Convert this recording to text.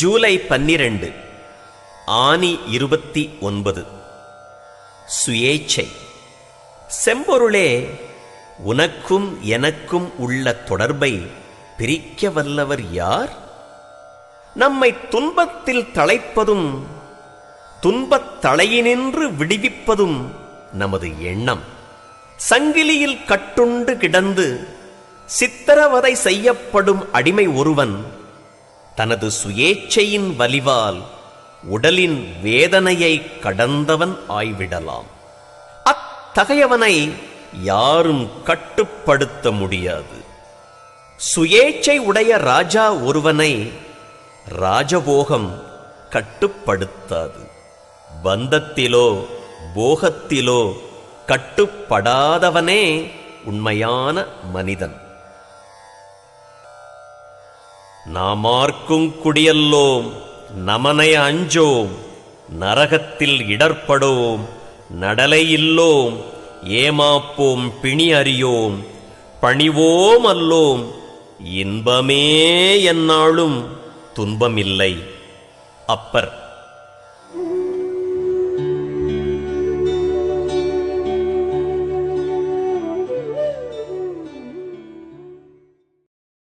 ஜூலை பன்னிரண்டு ஆனி இருபத்தி ஒன்பது. சுயேச்சை செம்பொருளே உனக்கும் எனக்கும் உள்ள தொடர்பை பிரிக்க வல்லவர் யார்? நம்மை துன்பத்தில் தளைப்பதும் துன்பத் தலையினின்று விடுவிப்பதும் நமது எண்ணம். சங்கிலியில் கட்டுண்டு கிடந்து சித்திரவதை செய்யப்படும் அடிமை ஒருவன் தனது சுயேச்சையின் வலிவால் உடலின் வேதனையை கடந்தவன் ஆய்விடலாம். அத்தகையவனை யாரும் கட்டுப்படுத்த முடியாது. சுயேச்சை உடைய ராஜா ஒருவனை ராஜபோகம் கட்டுப்படுத்தாது. பந்தத்திலோ போகத்திலோ கட்டுப்படாதவனே உண்மையான மனிதன். நாமார்க்கும் குடியல்லோம் நமனை அஞ்சோம் நரகத்தில் இடர்படோம் நடலையில்லோம் ஏமாப்போம் பிணி அறியோம் பணிவோம் அல்லோம் இன்பமே என்னாலும் துன்பமில்லை. அப்பர்.